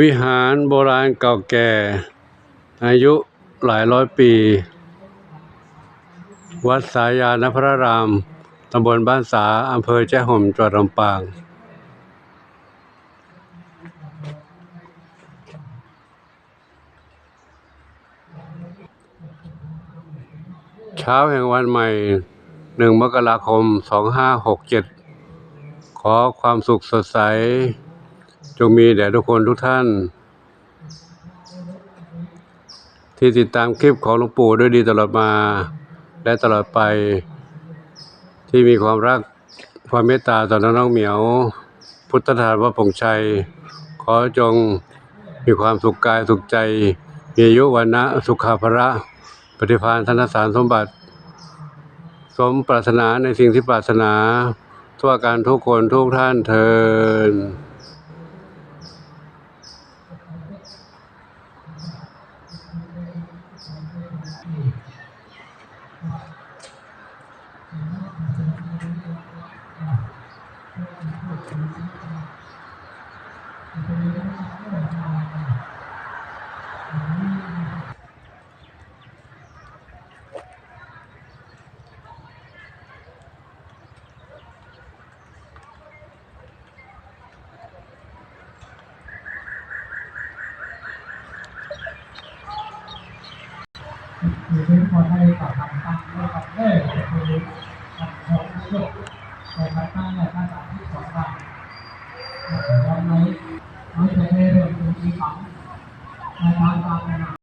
วิหารโบราณเก่าแก่ อายุหลายร้อยปี วัดสายานพระราม ตำบลบ้านสา อำเภอแจ้ห่มจังหวัดลำปาง เช้าแห่งวันใหม่หนึ่งมกราคมสองห้าหกเจ็ดขอความสุขสดใส จงมีแด่ทุกคนทุกท่าน ที่ติดตามคลิปของหลวงปู่ด้วยดีตลอดมา และตลอดไป ที่มีความรักความเมตตาต่อน้องๆเหมียว พุทธทาสวัดผงชัย ขอจงมีความสุขกายสุขใจ มีอายุวันนะสุขาภระปฏิภาณธนสารสมบัติ สมปรารถนาในสิ่งที่ปรารถนา ทั่วกันทุกคนทุกท่านเทิ น คือเป็นคนได้ต่อทำตั้งด้วยกับเออคือทำของนายกแต่ทำตั้งเนี่าษาที่สองบาทวันนี้ไม่จะไเรื่องที่ฝังในทางการงาน